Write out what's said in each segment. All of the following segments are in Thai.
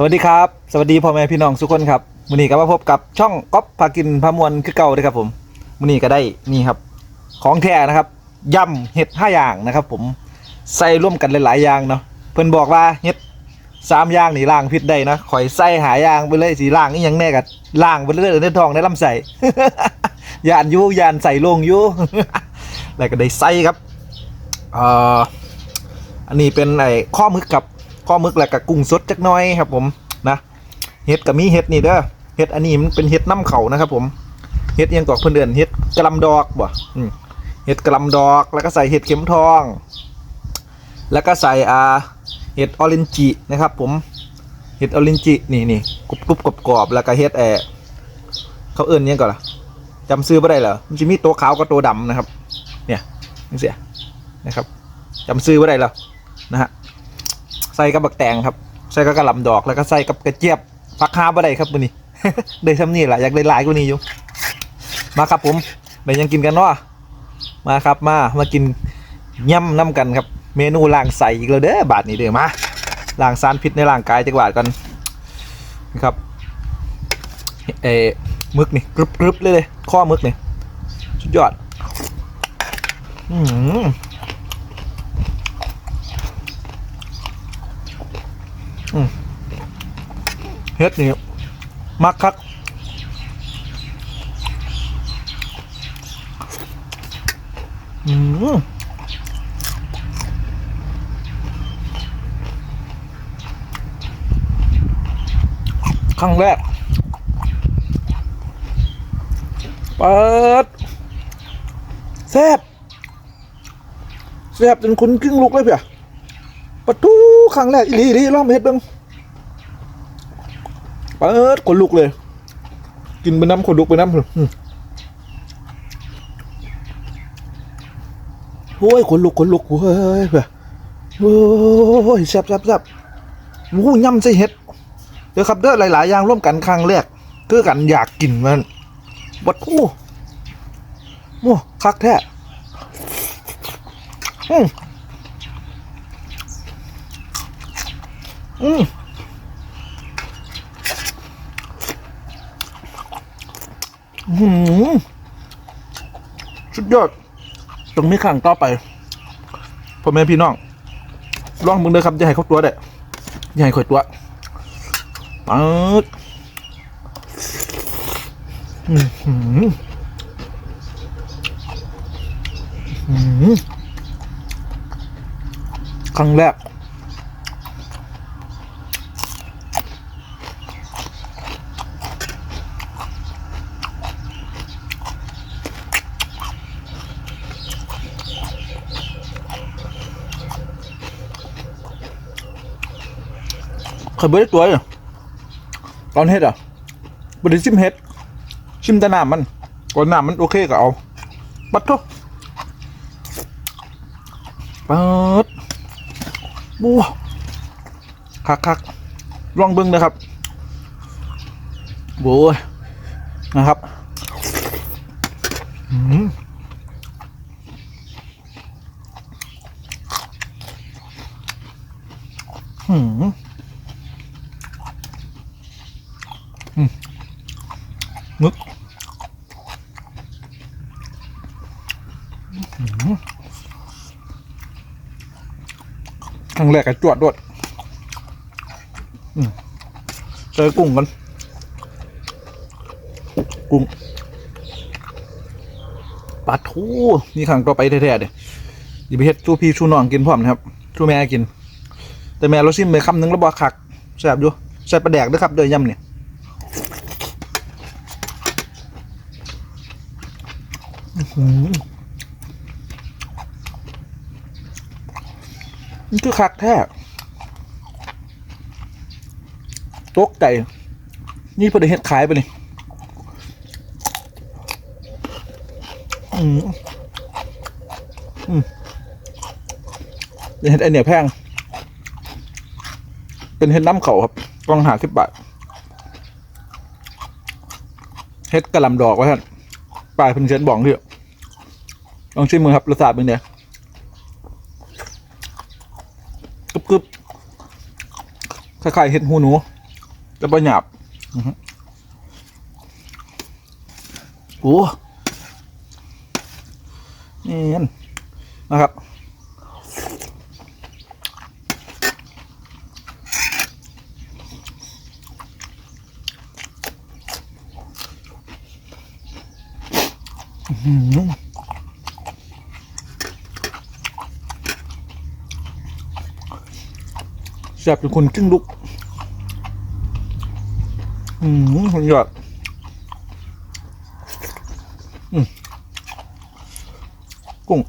สวัสดีครับ สวัสดีพ่อแม่พี่น้องทุกคนครับวันนี้ก็มาพบกับช่องก๊อฟพากินพามวลคือเก่าเลยครับผมวันนี้ก็ได้นี่ครับ ของแท้นะครับยำเห็ดห้าอย่างนะครับ ผมใส่ร่วมกันหลายๆอย่างเนาะเพิ่นบอกว่าเห็ดสามอย่างนี่ล้างพิษได้นะข่อยใส่หาอย่างไปเลยสีล้างนี่ยังแน่กับล้างไปเรื่อยๆในท้องในลำไส้ยานยูยานใส่ลงยูแล้วก็ได้ใส่ครับเอ่ออันนี้เป็นไอ้ข้อมึกกับ ข้อมึกแล้วกับกุ้งสดจักหน้อยครับ ผมนะเห็ดกับมีเห็ดนี่เด้อเห็ดอันนี้มันเป็นเห็ดน้ำเขานะครับ ผมเห็ดอิหยังกอกเพื่อนเดือนเห็ดกระลำดอกบ่เห็ดกระลำดอกแล้วก็ใส่เห็ดเข็มทอง แล้วก็ใส่อ่าเห็ดออรินจินะครับ ผมเห็ดออรินจินี่นี่กรุบกรุบกรอบกรอบแล้วก็เห็ดแอเขาเอิ้นยังก่อนล่ะจำซื้อไม่ได้เหรอมันจะมีตัวขาวกับตัวดำนะครับ เนี่ยนี่เสียนะครับจำซื้อไม่ได้เหรอนะฮะ ใส่กับบักแตงครับ ใส่กับกระหล่ำดอกแล้วก็ใส่กับกระเจี๊ยบผักคาบ่ได้ครับวันนี้ได้ทำนี่แหละอยากได้หลายกว่านี้อยู่มาครับผมไปยังกินกันเนาะมาครับมามากินย่ำน้ำกันครับ เมนูล้างใส่อีกแล้วเด้อบาทนี้เด้อมาล้างสารพิษในร่างกายจักบาทกันนะครับเออมึกนี่กรึบกรึบเลยเลยข้อมึกนี่สุดยอด อืม เฮ็ดนี่มักคักอืมครั้งแรกเปิดแซบแซบจนคุณกึ่งลุกเลยเพี่ยประตู ครั้งแรกอีลีอีลีลองมเฮ็ดบิ่งเปิดขนลุกเลย กินไปน้ำขนลุกไปน้ำอืมโอ้ยขนลุกขนลุกเฮ้ยเพื่อโอ้ยแซ่บแซ่บแซ่บหมูย่ำใส่เห็ดเดี๋ยวครับเด้อหลาย ๆ อย่างร่วมกันครั้งแรกคือกันอยากกินมันบัดโอ้โอ้คักแท้อืม อืมอื้อหือสุดยอด ตรงนี้ขังต่อไปพ่อแม่พี่น้องลองมึงเลยครับอย่าให้เขาตัวเด้อย่าให้ข่อยตัวปัดอืมหืมครั้งแรก เคยเบิดตัวเลยตอนเฮ็ดอะบไดิชิมเฮ็ด ชิมแต่น้ำมันก่อนน้ำมันโอเคก็เอาปัดทุกปัดบัวคักคักลองเบิ้งนะครับโว้ยนะครับอืมอืม มึก ครั้งแรกก็จวดด้วยเจอกุ้งกันกุ้งปลาทูนี่ครั้งต่อไปแท้ๆเดี๋ยวอย่าไปเฮ็ดชูพี่ชูน้องกินพร้อมนะครับชูแม่กิน แต่แม่เราชิมไปคำหนึงแล้วบอกคักแซ่บอยู่ใส่ปลาแดกด้วยครับเดยย่ำเนี่ยอืมนี่ คือคักแท้ตกใจนี่เพอได้เฮ็ดขายไปนี่อืมอืมเฮ็ดไอเนี่ยแพง เป็นเฮ็ดน้ำเขาครับกล่องหาสิบบาทเฮ็ดกระหลำดอกไว้ท่านปลายเพิ่นเชนบอกเถอะลองชิมมือครับรสชาติเป็นไง กรึบคล้ายๆเห็ดหูหนูจะประหยับอื้อหือโอ้นี่นะครับอื้อหือแซ่บเป็นคนครึ่งลุก อืมคนยอดอืมกุ้ง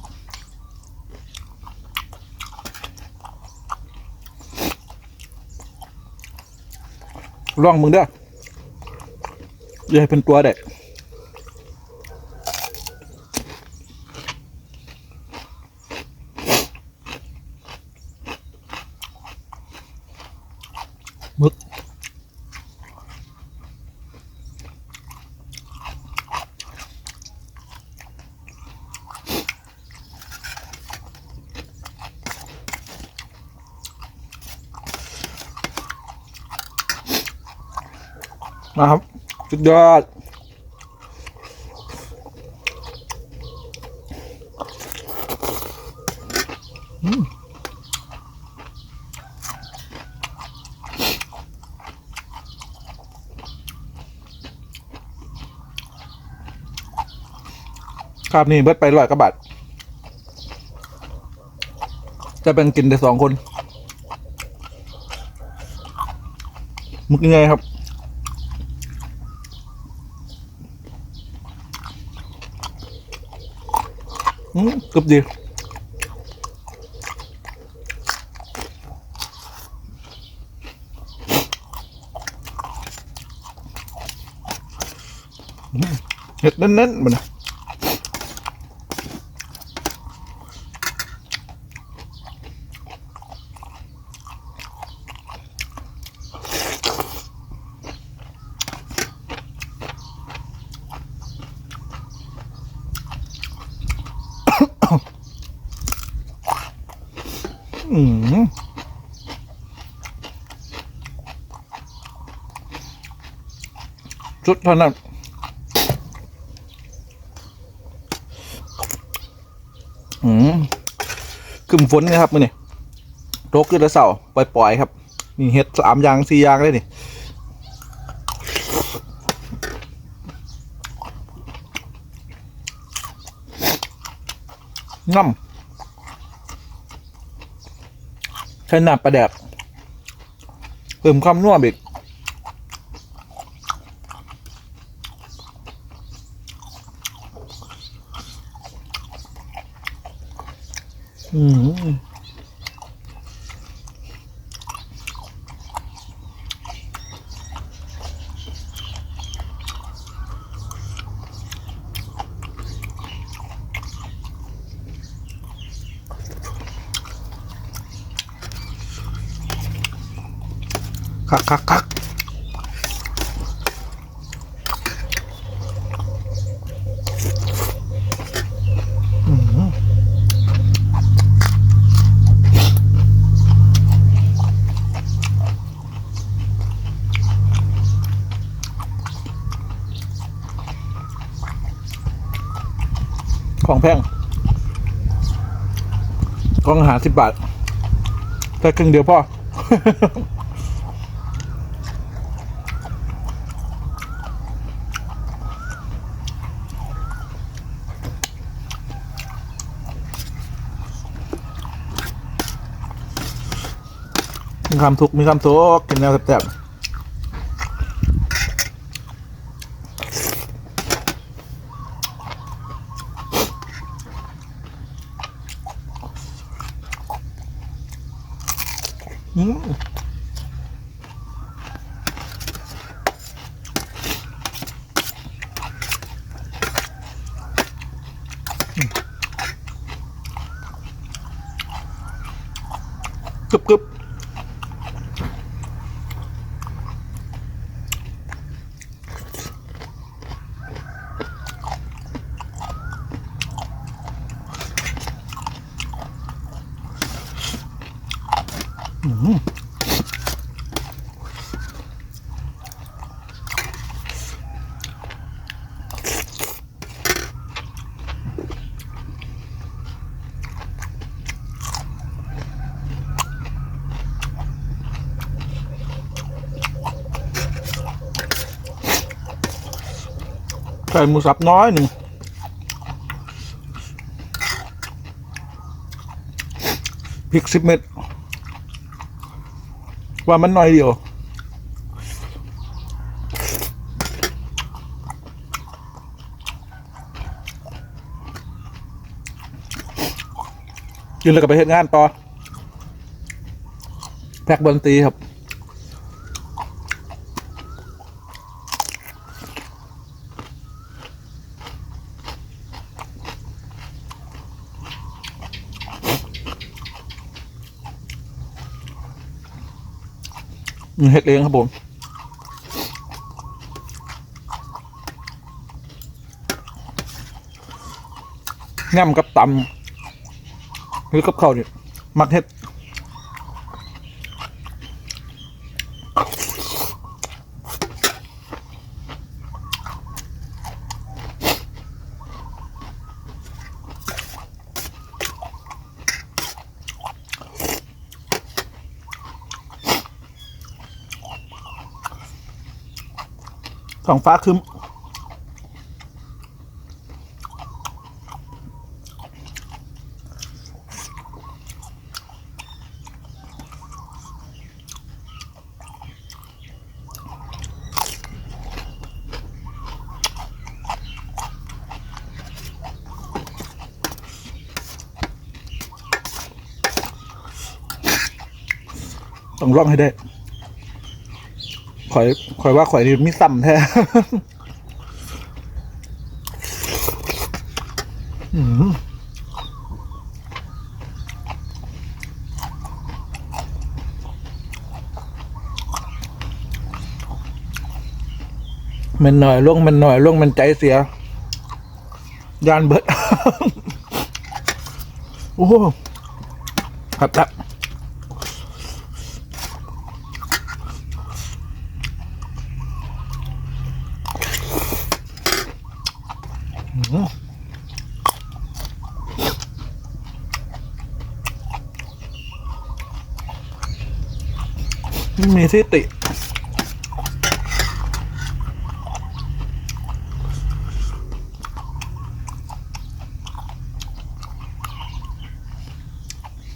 ลองมึงเด้ออย่าให้เป็นตัวเด็ก นะครับ สุดยอดอืมครับนี่เบิดไปร้อยกว่าบาทจะเป็นกินแต่สองคนมึกยังไงครับ กรึบดีอืมเห็ดเน้นๆมันนะ อืมสุดเท่านั้นอืมขึ้นฝนนะครับมือนี่โรคขึ้นแล้วเสาปล่อยๆครับนี่เห็ดสามอย่างสี่อย่างเลยนี่ง่ำ ใช้น้ำปลาแดกเพิ่มความนัวอีกอืม คักคักคักอืมของแพงกองอาหารสิบบาทแค่ครึ่งเดียวพ่อ ความทุกข์มีความสุขกินแล้วแซ่บๆอืมกรึบกรึบ ส่หมูสับน้อยหนึ่งพริกสิบเม็ดว่ามันน้อยเดียวกินแล้วก็ไปเฮ็ดงานต่อแพ็กบอลตีครับ เห็ดเองครับผมง่ำกับตำหรือกับข้าวเนี่ยมักเห็ด ท้องฟ้าครึ้มต้องร่องให้ได้ ข่อยข่อยว่าข่อยนี่มีซ้ำแท้อืมมันหน่อยล่วงมันหน่อยล่วงมันใจเสีย ยานเบิด โอ้โหครับครับ มี ที่ติ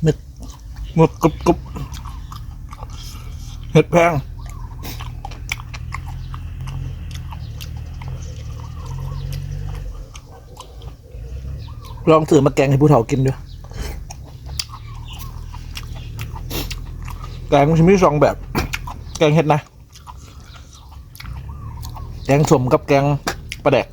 นึกหมดกรุบกรุบเห็ดแพงลองซื้อมาแกงให้ผู้เฒ่ากินด้วยแกงมันจะมีสองแบบ งเห็ดนะ แกงสมกับแกงปลาแดก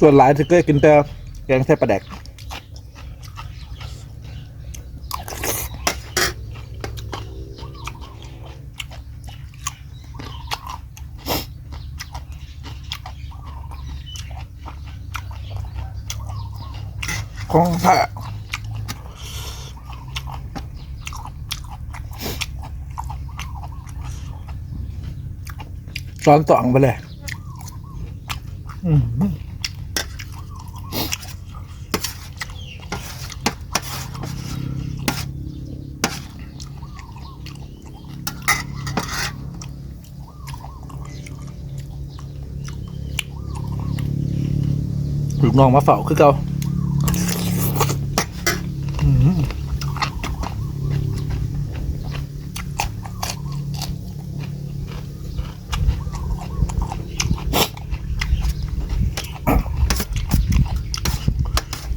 ส่วนหลายจะเกิดกินแต่แกงแค่ปลาแดก ของแท้ ซ้อนต่องไปเลยอืมลูกน้องมาเฝ้าคือเก่า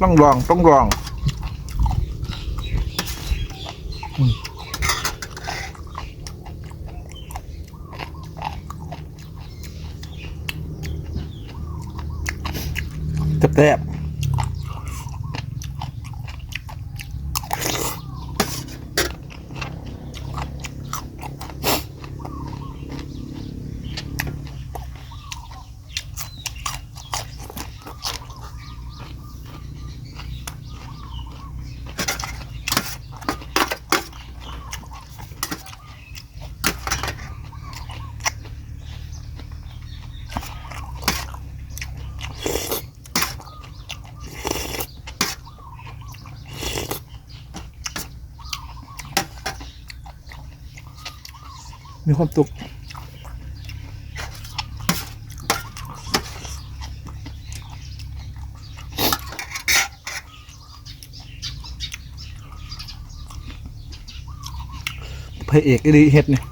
ต้อง ลองต้องลองอืมแซ่บ มีความสุขพระเอกดีเฮ็ดเนี่ย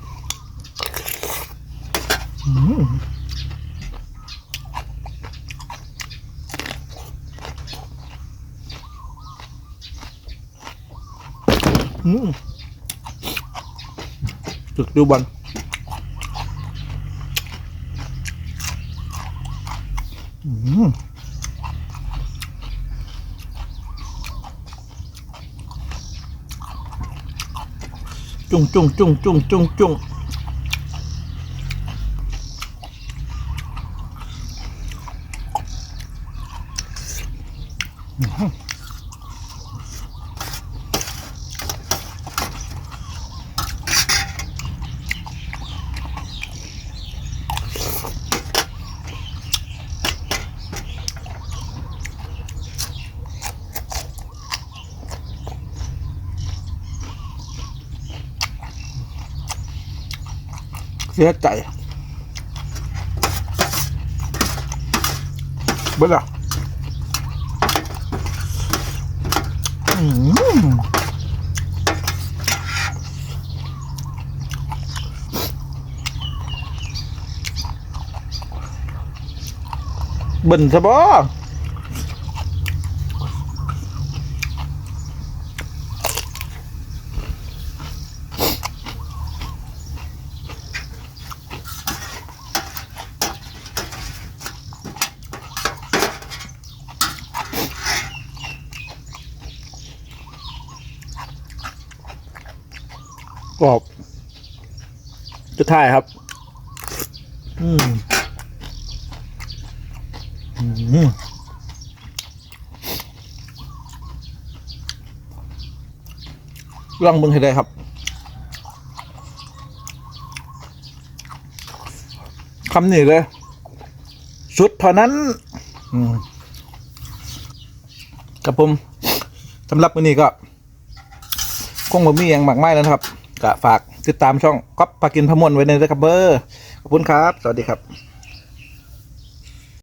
จุดดูบอลอืม จุ้งจุ้งจุ้ เสียใจเบิ้ลอะอืมเบิ่นซะบ่ รอบจะถ่ายครับ อืมอืมลองมึงให้ได้ครับ คำนี้เลยสุดเท่านั้นอืมกับผมสำหรับวันนี้ก็ คงบ่มีอย่างมากมายแล้วนะครับ ก็ฝากติดตามช่องก๊อปปากินพมวนไว้ในด้วยครับเบอร์ขอบคุณครับ สวัสดีครับ